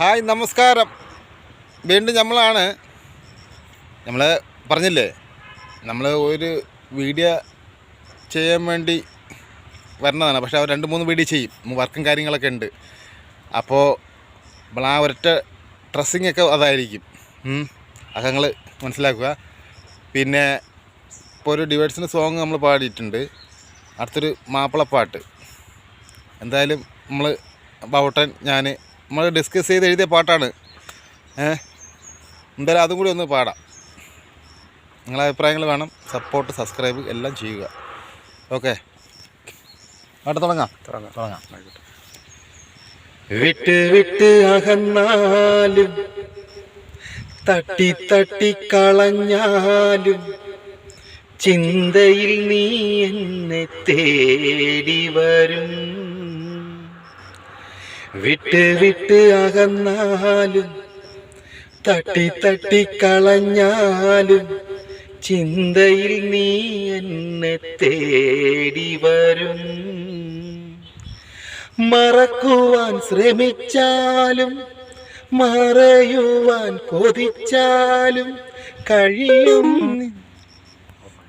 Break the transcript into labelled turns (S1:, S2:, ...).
S1: Hi നമസ്കാരം. വീണ്ടും നമ്മളാണ്. നമ്മൾ പറഞ്ഞില്ലേ? നമ്മൾ ഒരു വീഡിയോ ചെയ്യാൻ വേണ്ടി വരുന്നതാണ് പക്ഷേ അവർ രണ്ട് മൂന്ന് വീഡിയോ ചെയ്യും. വർക്കും കാര്യങ്ങളൊക്കെ ഉണ്ട്. അപ്പോൾ നമ്മൾ ആ ഒരൊറ്റ ഡ്രസ്സിങ് ഒക്കെ അതായിരിക്കും. അത് നിങ്ങൾ മനസ്സിലാക്കുക. പിന്നെ ഇപ്പോൾ ഒരു ഡിവേഴ്സിന്റെ സോങ് നമ്മൾ പാടിയിട്ടുണ്ട്. അടുത്തൊരു മാപ്പിളപ്പാട്ട്. എന്തായാലും നമ്മൾ ബൗട്ടൻ ഞാൻ നമ്മൾ ഡിസ്കസ് ചെയ്ത് എഴുതിയ പാട്ടാണ്. ഏ? എന്തായാലും അതും കൂടി ഒന്ന് പാടാം. നിങ്ങളെ അഭിപ്രായങ്ങൾ വേണം. സപ്പോർട്ട് സബ്സ്ക്രൈബ് എല്ലാം ചെയ്യുക. ഓക്കെ പാട്ട് തുടങ്ങാം. തുടങ്ങാം. തുടങ്ങാം.
S2: വിട്ട് വിട്ട് അകന്നാലും തട്ടി തട്ടി കളഞ്ഞാലും ചിന്തയിൽ നീ എന്നെ തേടി വരും. വിട്ട് വിട്ട് അകന്നാലും തട്ടി തട്ടി കളഞ്ഞാലും ചിന്തയിൽ നീ എന്നെ തേടി വരും. മറക്കുവാൻ ശ്രമിച്ചാലും മറയുവാൻ കൊതിച്ചാലും കഴിയും